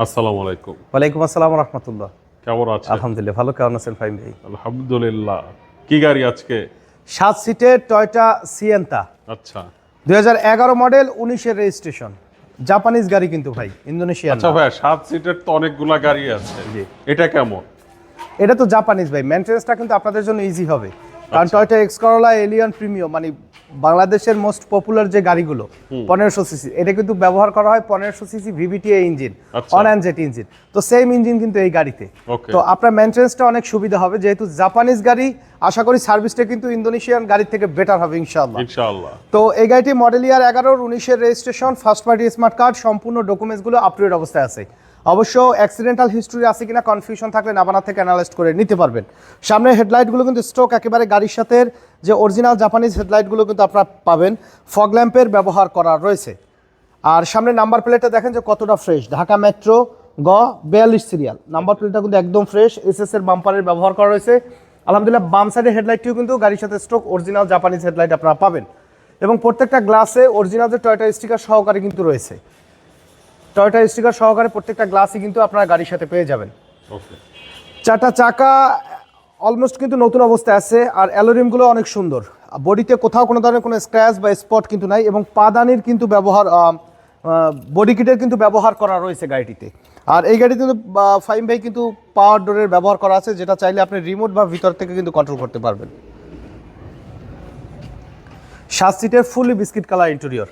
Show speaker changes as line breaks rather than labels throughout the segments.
আসসালামু আলাইকুম।
ওয়ালাইকুম আসসালাম রহমতুল্লাহ।
কেমন আছেন?
আলহামদুলিল্লাহ ভালো কেমন আছেন ফাইম ভাই?
আলহামদুলিল্লাহ। কি গাড়ি আজকে?
সাত সিটের টয়টা সিয়েন্তা।
আচ্ছা।
দুই হাজার এগারো মডেল উনিশের রেজিস্ট্রেশন। জাপানিজ গাড়ি কিন্তু ভাই ইন্দোনেশিয়ান
আচ্ছা ভাইয়া সাত সিটের তো অনেকগুলা গাড়ি আছে। এটা কেমন?
এটা তো জাপানিজ ভাই মেনটেন্সটা কিন্তু আপনাদের জন্য ইজি হবে। কারণ Toyota X Corolla Allion premium মানে বাংলাদেশের মোস্ট পপুলার যে গাড়িগুলো পনেরোশো সিসি এটা কিন্তু ব্যবহার করা হয় পনেরোশো সিসি ভিভিটিএ ইঞ্জিন
আচ্ছা।
অন অ্যান্ড জেট ইঞ্জিন তো সেম ইঞ্জিন কিন্তু এই গাড়িতে। তো আপনার মেনটেন্সটা অনেক সুবিধা হবে যেহেতু জাপানিজ গাড়ি আশা করি সার্ভিসটা কিন্তু ইন্দোনেশিয়ান গাড়ির থেকে বেটার হবে ইনশাআল্লাহ।
ইনশাআল্লাহ।
তো এই গাড়িটি মডেল ইয়ার এগারোর উনিশের registration first party smart card সম্পূর্ণ ডকুমেন্টসগুলো আপ টু ডেট অবস্থায় আছে। অবশ্য অ্যাক্সিডেন্টাল হিস্ট্রি আছে কিনা কনফিউশন থাকলে নাবানা থেকে অ্যানালাইজ করে নিতে পারবেন। সামনে হেডলাইটগুলো কিন্তু স্টক একেবারে গাড়ির সাথে যে অরিজিনাল জাপানিজ হেডলাইটগুলো কিন্তু আপনারা পাবেন। ফগ ল্যাম্পের ব্যবহার করা রয়েছে। আর সামনে নাম্বার প্লেটটা দেখেন যে কতটা ফ্রেশ ঢাকা মেট্রো গ, বিয়াল্লিশ সিরিয়াল নাম্বার প্লেটটা কিন্তু একদম ফ্রেশ এস এর বাম্পারের ব্যবহার করা রয়েছে। আলহামদুলিল্লাহ, বাম সাইডের হেডলাইটটিও কিন্তু গাড়ির সাথে স্টক অরিজিনাল জাপানিজ হেডলাইট আপনারা পাবেন। এবং প্রত্যেকটা গ্লাসে অরিজিনাল যে টয়টা স্টিকার সহকারে কিন্তু রয়েছে। টয়টা স্টিকার সহকারে প্রত্যেকটা গ্লাসই কিন্তু আপনারা গাড়ির সাথে পেয়ে যাবেন। চারটা চাকা অলমোস্ট কিন্তু নতুন অবস্থায় আছে আর অ্যালোরিমগুলো অনেক সুন্দর। বডিতে কোথাও কোনো ধরনের কোনো স্ক্র্যাচ বা স্পট কিন্তু নাই এবং পাদানির কিন্তু ব্যবহার বডি কিটের কিন্তু ব্যবহার করা রয়েছে গাড়িটিতে। আর এই গাড়িতে কিন্তু ফাইম ভাই কিন্তু পাওয়ার ডোরের ব্যবহার করা আছে যেটা চাইলে আপনি রিমোট বা ভিতর থেকে কিন্তু কন্ট্রোল করতে পারবেন। সাত সিটের ফুলি বিস্কিট কালার ইন্টেরিয়র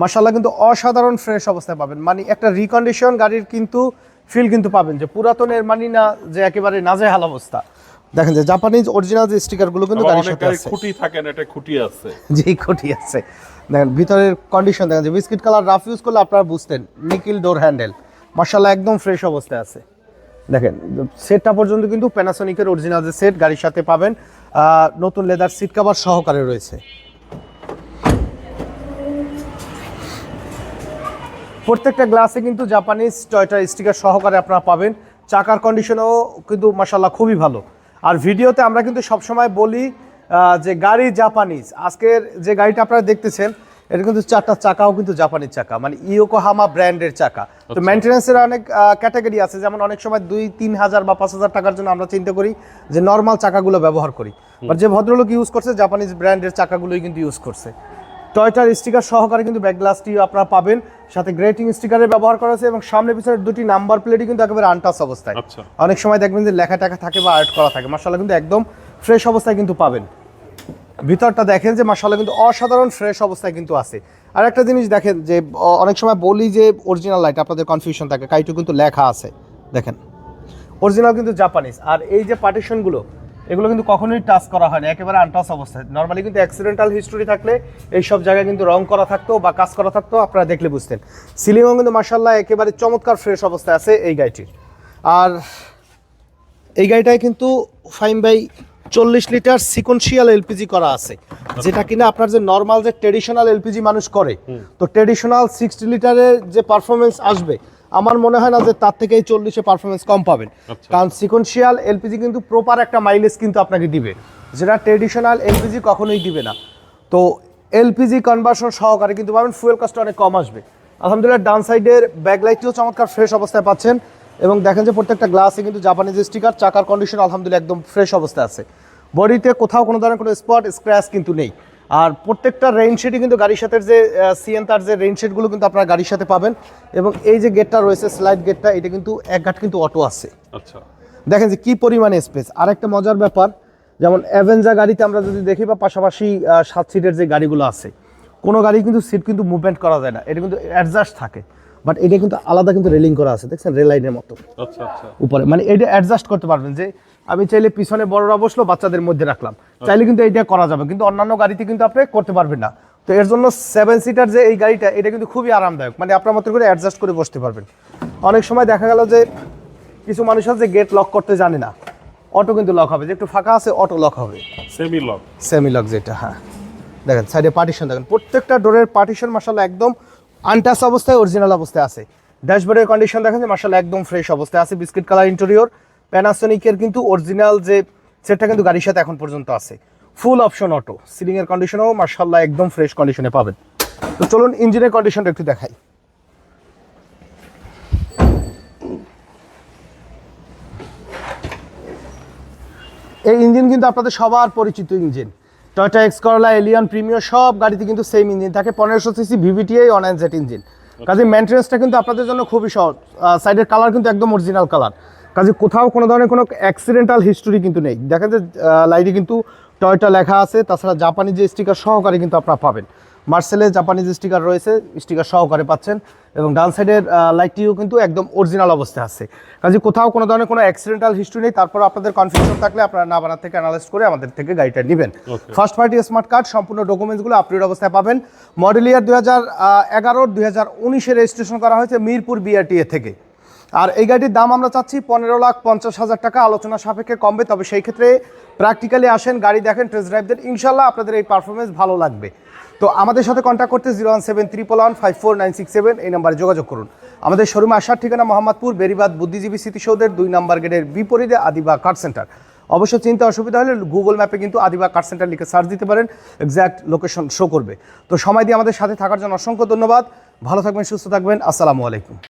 মার্শাল্লাহ কিন্তু অসাধারণ ফ্রেশ অবস্থায় পাবেন। মানে একটা রিকন্ডিশন গাড়ির কিন্তু ফিল কিন্তু পাবেন যে পুরাতনের মানি না যে একেবারে নাজেহাল অবস্থা। দেখেন যে জাপানিজ অরিজিনাল যে স্টিকারগুলো কিন্তু গাড়ির সাথে আছে।
খুঁটি থাকে না এটা খুঁটি আছে।
জি খুঁটি আছে। দেখেন ভিতরের কন্ডিশন দেখেন যে বিস্কিট কালার রাফ ইউজ করলে আপনারা বুঝতেন নিকিল ডোর হ্যান্ডেল মার্শাল্লাহ একদম ফ্রেশ অবস্থায় আছে। দেখেন সেটটা পর্যন্ত কিন্তু প্যানাসোনিকের অরিজিনাল যে সেট গাড়ির সাথে পাবেন। আহ, নতুন লেদার সিট কাভার সহকারে রয়েছে। প্রত্যেকটা গ্লাসে কিন্তু জাপানিজ টয়টার স্টিকার সহকারে আপনারা পাবেন। চাকার কন্ডিশনও কিন্তু মাসাল্লাহ খুবই ভালো। আর ভিডিওতে আমরা কিন্তু সবসময় বলি যে গাড়ি জাপানিজ আজকের যে গাড়িটা আপনারা দেখতেছেন এটা কিন্তু চারটা চাকাও কিন্তু জাপানিজ চাকা। মানে ইয়োকোহামা ব্র্যান্ডের চাকা। তো মেনটেন্যান্সের অনেক ক্যাটাগরি আছে। যেমন অনেক সময় দুই তিন হাজার বা পাঁচ হাজার টাকার জন্য আমরা চিন্তা করি যে নর্মাল চাকাগুলো ব্যবহার করি। বাট যে ভদ্রলোক ইউজ করছে জাপানিজ ব্র্যান্ডের চাকাগুলোই কিন্তু ইউজ করছে। টয়টার স্টিকার সহকারে কিন্তু ব্যাক গ্লাসটি আপনারা পাবেন। সাথে গ্রেটিং স্টিকারের ব্যবহার করা আছে এবং সামনে পিছনে দুটি নাম্বার প্লেটই কিন্তু একেবারে আনটাস অবস্থায়।
আচ্ছা।
অনেক সময় দেখবেন যে লেখা টাকা থাকে বা আর্ট করা থাকে। মার্শাল্লাহ কিন্তু একদম ফ্রেশ অবস্থায় কিন্তু পাবেন। ভিতরটা দেখেন যে মার্শাল্লাহ কিন্তু অসাধারণ ফ্রেশ অবস্থায় কিন্তু আছে। আর একটা জিনিস দেখেন যে অনেক সময় বলি যে অরিজিনাল লাইট আপনাদের কনফিউশন থাকে। কাইটু কিন্তু লেখা আছে। দেখেন। অরিজিনাল কিন্তু জাপানিজ আর এই যে পার্টিশনগুলো এগুলো কিন্তু কখনোই টাচ করা হয় না একেবারে আনটাচ অবস্থায়। নর্মালি কিন্তু অ্যাক্সিডেন্টাল হিস্টোরি থাকলে এই সব জায়গায় কিন্তু রং করা থাকতো বা কাজ করা থাকতো আপনারা দেখলে বুঝতেন। সিলিংও কিন্তু মার্শাল্লাহ একেবারে চমৎকার ফ্রেশ অবস্থায় আছে এই গাড়িটির। আর এই গাড়িটায় কিন্তু ফাইম বাই চল্লিশ লিটার সিকোয়েন্সিয়াল এলপিজি করা আছে যেটা কিনা আপনার যে নর্মাল যে ট্রেডিশনাল এলপিজি মানুষ করে তো ট্রেডিশনাল সিক্সটি লিটারের যে পারফরমেন্স আসবে আমার মনে হয় না যে তার থেকে এই চল্লিশে পারফরমেন্স কম পাবেন।
আচ্ছা।
কারণ সিকোয়েন্সিয়াল এলপিজি কিন্তু প্রপার একটা মাইলেজ কিন্তু আপনাকে দিবে। যেটা ট্রেডিশনাল এলপিজি কখনোই দিবে না। তো এলপিজি কনভার্সন সহকারে কিন্তু পাবেন ফুয়েল কস্ট অনেক কম আসবে। আলহামদুলিল্লাহ ডান সাইডের ব্যাকলাইটটিও চমৎকার ফ্রেশ অবস্থায় পাচ্ছেন। এবং দেখেন যে প্রত্যেকটা গ্লাসে কিন্তু জাপানিজ স্টিকার চাকার কন্ডিশন আলহামদুলিল্লাহ একদম ফ্রেশ অবস্থায় আছে। বডিতে কোথাও কোনো ধরনের কোনো স্পট স্ক্র্যাচ কিন্তু নেই। আর প্রত্যেকটা রেইন শেডই কিন্তু গাড়ির সাথে যে সিএন তার যে রেইন শেডগুলো কিন্তু আপনারা গাড়ির সাথে পাবেন। এবং এই যে গেটটা রয়েছে স্লাইড গেটটা এটা কিন্তু এক ঘাট কিন্তু অটো আছে।
আচ্ছা।
দেখেন যে কি পরিমাণে স্পেস আর একটা মজার ব্যাপার যেমন অ্যাভেঞ্জা গাড়িতে আমরা যদি দেখি বা পাশাপাশি সাত সিটের যে গাড়িগুলো আছে কোনো গাড়ি কিন্তু সিট কিন্তু মুভমেন্ট করা যায় না। এটা কিন্তু অ্যাডজাস্ট থাকে। বাট এটা কিন্তু আলাদা কিন্তু রেলিং করা আছে। দেখছেন রেল লাইনের মতো।
আচ্ছা আচ্ছা।
উপরে। মানে এটা অ্যাডজাস্ট করতে পারবেন যে আমি চাইলে পিছনে বড়রা বসল বাচ্চাদের মধ্যে রাখলাম। চাইলে কিন্তু এইটা করা যাবে কিন্তু অন্যান্য গাড়িতে কিন্তু আপনি করতে পারবেন না। তো এর জন্য সেভেন সিটার যে এই গাড়িটা এটা কিন্তু খুবই আরামদায়ক। মানে আপনার মতো করে অ্যাডজাস্ট করে বসতে পারবেন। অনেক সময় দেখা গেল যে কিছু মানুষ আছে গেট লক করতে জানে না। অটো কিন্তু লক হবে। যে একটু ফাঁকা আছে অটো লক হবে।
সেমি লক
সেমি লক যেটা হ্যাঁ। দেখেন সাইডে পার্টিশন দেখেন। প্রত্যেকটা ডোরের পার্টিশন মাসাল্লাহ একদম আনটাচ অবস্থায় অরিজিনাল অবস্থায় আছে। ড্যাশবোর্ডের কন্ডিশন দেখেন যে মাসাল্লাহ একদম ফ্রেশ অবস্থায় আছে। বিস্কিট কালার ইন্টেরিয়র প্যানাসোনিকের কিন্তু অরিজিনাল যে সেটটা কিন্তু গাড়ির সাথে এখন পর্যন্ত আছে। ফুল অপশন অটো সিলিংয়ের কন্ডিশনও মার্শাল্লাহ একদম ফ্রেশ কন্ডিশনে পাবেন। তো চলুন ইঞ্জিনের কন্ডিশনটা একটু দেখাই। এই ইঞ্জিন কিন্তু আপনাদের সবার পরিচিত engine Toyota X Corolla Allion Premio সব গাড়িতে কিন্তু সেম ইঞ্জিন থাকে। পনেরোশো CC VVTI online jet engine কাজে মেনটেন্সটা কিন্তু আপনাদের জন্য খুবই সহজ। সাইডের কালার কিন্তু একদম অরিজিনাল কালার কাজে কোথাও কোনো ধরনের কোনো অ্যাক্সিডেন্টাল হিস্টোরি কিন্তু নেই। দেখেন যে লাইটে কিন্তু টয়টা লেখা আছে তাছাড়া জাপানি যে স্টিকার সহকারে কিন্তু আপনারা পাবেন। মার্সেলে জাপানিজ স্টিকার রয়েছে স্টিকার সহকারে পাচ্ছেন এবং ডান সাইডের লাইটটিও কিন্তু একদম অরিজিনাল অবস্থায় আছে। কাজে কোথাও কোনো ধরনের কোনো অ্যাক্সিডেন্টাল হিস্ট্রি নেই তারপর আপনাদের কনফিউশন থাকলে আপনারা নাবানা থেকে অ্যানালাইজ করে আমাদের থেকে গাড়িটা নেবেন। ফার্স্ট পার্টি স্মার্ট কার্ড সম্পূর্ণ ডকুমেন্টসগুলো আপডেট অবস্থায় পাবেন। মডেল ইয়ার দুই হাজার এগারো দুই হাজার উনিশে রেজিস্ট্রেশন করা হয়েছে মিরপুর বিআরটিএ থেকে। আর এই গাড়িটির দাম আমরা চাচ্ছি পনেরো লাখ পঞ্চাশ হাজার টাকা। আলোচনা সাপেক্ষে কমবে, তবে সেই ক্ষেত্রে প্র্যাকটিক্যালি আসেন গাড়ি দেখেন টেস্ট ড্রাইভদের ইনশাল্লাহ আপনাদের এই পারফরমেন্স ভালো লাগবে। তো আমাদের সাথে কন্ট্যাক্ট করতে zero one seven triple one five four nine six seven এই নাম্বারে যোগাযোগ করুন। আমাদের শোরুমে আসার ঠিকানা মোহাম্মদপুর, বেরিবাদ, বুদ্ধিজীবী স্মৃতিসৌধের দুই নাম্বার গেটের বিপরীতে আদিবা কার্ড সেন্টার অবশ্য চিন্তা অসুবিধা হলে গুগল ম্যাপে কিন্তু আদিবা কার্ড সেন্টার লিখে সার্চ দিতে পারেন এক্স্যাক্ট লোকেশন শো করবে। তো সময় দিয়ে আমাদের সাথে থাকার জন্য অসংখ্য ধন্যবাদ। ভালো থাকবেন, সুস্থ থাকবেন, আসসালামু আলাইকুম।